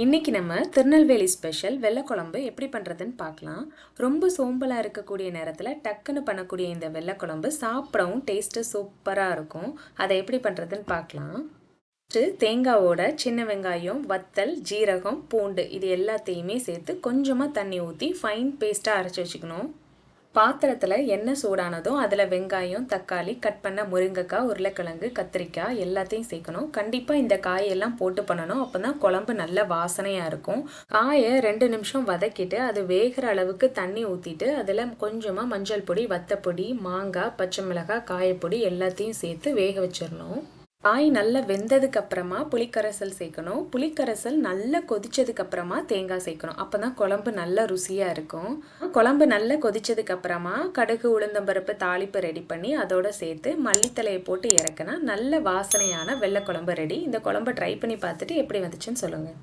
இன்னைக்கு நம்ம திருநெல்வேலி ஸ்பெஷல் வெள்ளை குழம்பு எப்படி பண்ணுறதுன்னு பார்க்கலாம். ரொம்ப சோம்பலாக இருக்கக்கூடிய நேரத்தில் டக்குன்னு பண்ணக்கூடிய இந்த வெள்ளை குழம்பு சாப்பிடவும் டேஸ்ட்டு சூப்பராக இருக்கும். அதை எப்படி பண்ணுறதுன்னு பார்க்கலாம். ஃபஸ்ட்டு தேங்காவோட சின்ன வெங்காயம் வத்தல் ஜீரகம் பூண்டு இது எல்லாத்தையுமே சேர்த்து கொஞ்சமாக தண்ணி ஊற்றி ஃபைன் பேஸ்ட்டாக அரைச்சி வச்சுக்கணும். பாத்திரத்தில் எண்ணெய் சூடானதும் அதில் வெங்காயம் தக்காளி கட் பண்ண முருங்கைக்காய் உருளைக்கிழங்கு கத்திரிக்காய் எல்லாத்தையும் சேர்க்கணும். கண்டிப்பாக இந்த காயெல்லாம் போட்டு பண்ணணும். அப்போ தான் குழம்பு நல்ல வாசனையாக இருக்கும். காயை ரெண்டு நிமிஷம் வதக்கிட்டு அது வேகிற அளவுக்கு தண்ணி ஊற்றிட்டு அதில் கொஞ்சமாக மஞ்சள் பொடி வத்தப்பொடி மாங்காய் பச்சை மிளகாய் காயப்பொடி எல்லாத்தையும் சேர்த்து வேக வச்சிடணும். காய் நல்லா வெந்ததுக்கு அப்புறமா புளிக்கரைசல் சேர்க்கணும். புளிக்கரைசல் நல்லா கொதிச்சதுக்கு அப்புறமா தேங்காய் சேர்க்கணும். அப்போ தான் குழம்பு நல்லா ருசியாக இருக்கும். குழம்பு நல்லா கொதிச்சதுக்கு அப்புறமா கடுகு உளுந்தம்பருப்பு தாளிப்பு ரெடி பண்ணி அதோட சேர்த்து மல்லித்தலையை போட்டு இறக்குனா நல்ல வாசனையான வெள்ளை குழம்பு ரெடி இந்த குழம்பு ட்ரை பண்ணி பார்த்துட்டு எப்படி வந்துச்சுன்னு சொல்லுங்கள்